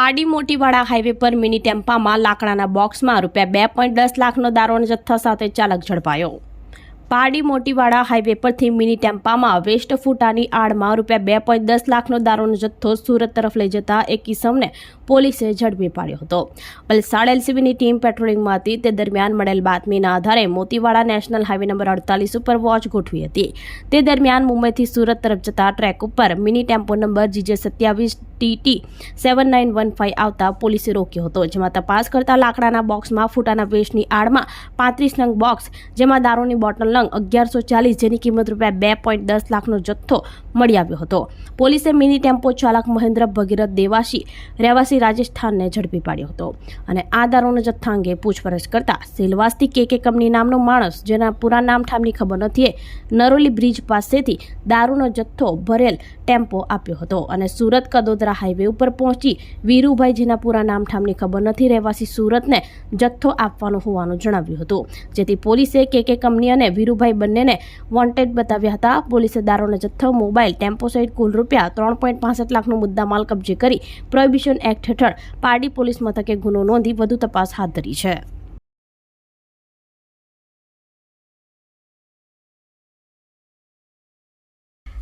Pardi Motiwada highway પર mini ટેમ્પામાં લાકડાના બોક્સમાં રૂપિયા બે પોઈન્ટ દસ લાખનો દારોણ જથ્થા સાથે ચાલક ઝડપાયો. પારડી મોટીવાડા હાઈવે પરથી મિની ટેમ્પામાં વેસ્ટ ફૂટાની આડમાં રૂપિયા બે પોઈન્ટ દસ લાખનો દારૂનો જથ્થો સુરત તરફ લઈ જતા એક કિસમને પોલીસે ઝડપી પાડ્યો હતો. વલસાડ એલસીબીની ટીમ પેટ્રોલિંગમાં હતી તે દરમિયાન મળેલ બાતમીના આધારે મોતીવાડા નેશનલ હાઈવે નંબર અડતાલીસ ઉપર વોચ ગોઠવી હતી. તે દરમિયાન મુંબઈથી સુરત તરફ જતા ટ્રેક ઉપર મિની ટેમ્પો નંબર જીજે સત્યાવીસ TT seven nine one five આવતા પોલીસે રોક્યો હતો, જેમાં તપાસ કરતા લાકડાના બોક્સમાં ફૂટાના વેસ્ટની આડમાં પાંત્રીસ નંગ બોક્સ, જેમાં દારૂની બોટલ નંગ અગિયારસો ચાલીસ, જેની કિંમત રૂપિયા બે પોઈન્ટ દસ લાખનો જથ્થો મળી આવ્યો હતો. પોલીસે મિની ટેમ્પો ચાલક મહેન્દ્ર ભગીરથ દેવાસી રહેવાસી રાજસ્થાનને ઝડપી પાડ્યો હતો અને આ દારૂના જથ્થા અંગે પૂછપરછ કરતા સેલવાસથી કે કે કંપની નામનો માણસ, જેના પૂરા નામ ખબર નથી નરોલી બ્રિજ પાસેથી દારૂનો જથ્થો ભરેલ ટેમ્પો આપ્યો હતો અને સુરત કદોદરા હાઈવે ઉપર પહોંચી વીરુભાઈ, જેના પૂરા નામ ઠામની ખબર નથી, રહેવાસી સુરતને જથ્થો આપવાનો હોવાનું જણાવ્યું હતું. જેથી પોલીસે કે કે કંપની અને વીરુભાઈ બંનેને વોન્ટેડ બતાવ્યા હતા. પોલીસે દારૂનો જથ્થો, મોબાઈલ, ટેમ્પો સહિત કુલ રૂપિયા ત્રણ પોઈન્ટ પાસઠ લાખનો મુદ્દામાલ કબજે કરી પ્રોહિબિશન એક્ટ હેઠળ પારડી પોલીસ મથકે ગુનો નોંધી વધુ તપાસ હાથ ધરી છે.